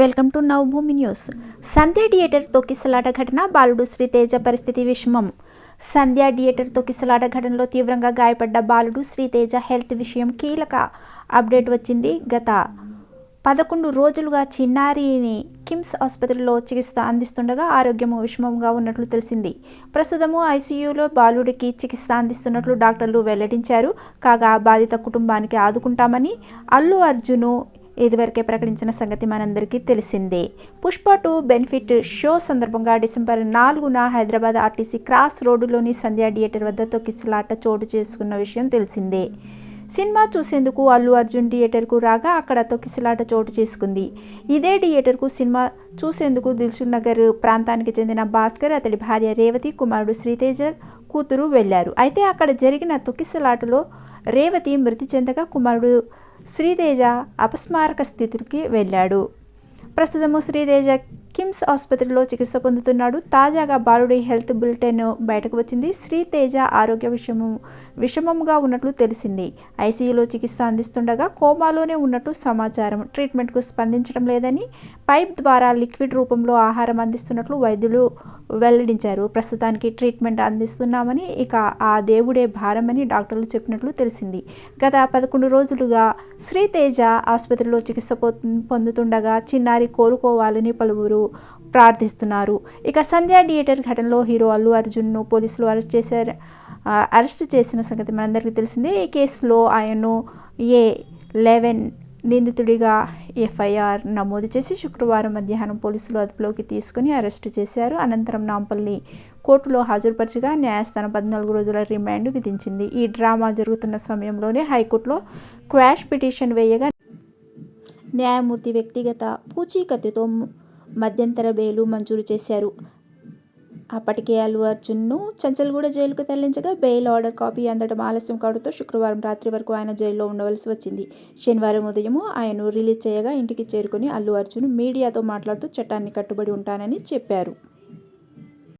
Welcome to Nav Bhoomi news. Sandhya theatre తొక్కిసలాట ఘటన బాలుడు శ్రీతేజ పరిస్థితి విషమం. సంధ్య థియేటర్ తొక్కిసలాట ఘటనలో తీవ్రంగా గాయపడ్డ బాలుడు శ్రీతేజ హెల్త్ విషయం కీలక అప్డేట్ వచ్చింది గత పదకొండు రోజులుగా చిన్నారిని కిమ్స్ ఆసుపత్రిలో చికిత్స అందిస్తుండగా ఆరోగ్యం విషమంగా ఉన్నట్లు తెలిసింది. ప్రస్తుతము ఐసీయూలో బాలుడికి చికిత్స అందిస్తున్నట్లు డాక్టర్లు వెల్లడించారు. కాగా బాధిత కుటుంబానికి ఆదుకుంటామని అల్లు అర్జును ఇదివరకే ప్రకటించిన సంగతి మనందరికీ తెలిసిందే. పుష్ప టూ బెనిఫిట్ షో సందర్భంగా డిసెంబర్ నాలుగున హైదరాబాద్ ఆర్టీసీ క్రాస్ రోడ్డులోని సంధ్యా థియేటర్ వద్ద తొక్కిసలాట చోటు చేసుకున్న విషయం తెలిసిందే. సినిమా చూసేందుకు అల్లు అర్జున్ థియేటర్కు రాగా అక్కడ తొక్కిసలాట చోటు చేసుకుంది. ఇదే థియేటర్కు సినిమా చూసేందుకు దిల్సుఖ్ నగర్ ప్రాంతానికి చెందిన భాస్కర్ అతడి భార్య రేవతి కుమారుడు శ్రీతేజ కూతురు వెళ్ళారు. అయితే అక్కడ జరిగిన తొక్కిసలాటలో రేవతి మృతి చెందగా కుమారుడు శ్రీతేజ అపస్మారక స్థితికి వెళ్ళాడు. ప్రస్తుతము శ్రీతేజ కిమ్స్ ఆసుపత్రిలో చికిత్స పొందుతున్నాడు. తాజాగా బాలుడి హెల్త్ బులెటిన్ బయటకు వచ్చింది. శ్రీతేజ ఆరోగ్య విషయము విషమంగా ఉన్నట్లు తెలిసింది. ఐసీయూలో చికిత్స అందిస్తుండగా కోమాలోనే ఉన్నట్టు సమాచారం. ట్రీట్మెంట్కు స్పందించడం లేదని పైప్ ద్వారా లిక్విడ్ రూపంలో ఆహారం అందిస్తున్నట్లు వైద్యులు వెల్లడించారు. ప్రస్తుతానికి ట్రీట్మెంట్ అందిస్తున్నామని ఇక ఆ దేవుడే భారమని డాక్టర్లు చెప్పినట్లు తెలిసింది. గత పదకొండు రోజులుగా శ్రీతేజ ఆసుపత్రిలో చికిత్స పొందుతుండగా చిన్నారి కోలుకోవాలని పలువురు ప్రార్థిస్తున్నారు. ఇక సంధ్యా థియేటర్ ఘటనలో హీరో అల్లు అర్జున్ను పోలీసులు అరెస్ట్ చేశారు. అరెస్ట్ చేసిన సంగతి మనందరికీ తెలిసిందే. ఈ కేసులో ఆయన్ను ఏ లెవెన్ నిందితుడిగా ఎఫ్ఐఆర్ నమోదు చేసి శుక్రవారం మధ్యాహ్నం పోలీసులు అదుపులోకి తీసుకుని అరెస్టు చేశారు. అనంతరం నాంపల్లి కోర్టులో హాజరుపరచగా న్యాయస్థానం పద్నాలుగు రోజుల రిమాండ్ విధించింది. ఈ డ్రామా జరుగుతున్న సమయంలోనే హైకోర్టులో క్వాష్ పిటిషన్ వేయగా న్యాయమూర్తి వ్యక్తిగత పూచీకత్తుతో మధ్యంతర బెయిలు మంజూరు చేశారు. అప్పటికే అల్లు అర్జున్ను చంచల్గూడ జైలుకు తరలించగా బెయిల్ ఆర్డర్ కాపీ అందడం ఆలస్యం కావడంతో శుక్రవారం రాత్రి వరకు ఆయన జైల్లో ఉండవలసి వచ్చింది. శనివారం ఉదయం ఆయన్ను రిలీజ్ చేయగా ఇంటికి చేరుకుని అల్లు అర్జున్ మీడియాతో మాట్లాడుతూ చట్టాన్ని కట్టుబడి ఉంటానని చెప్పారు.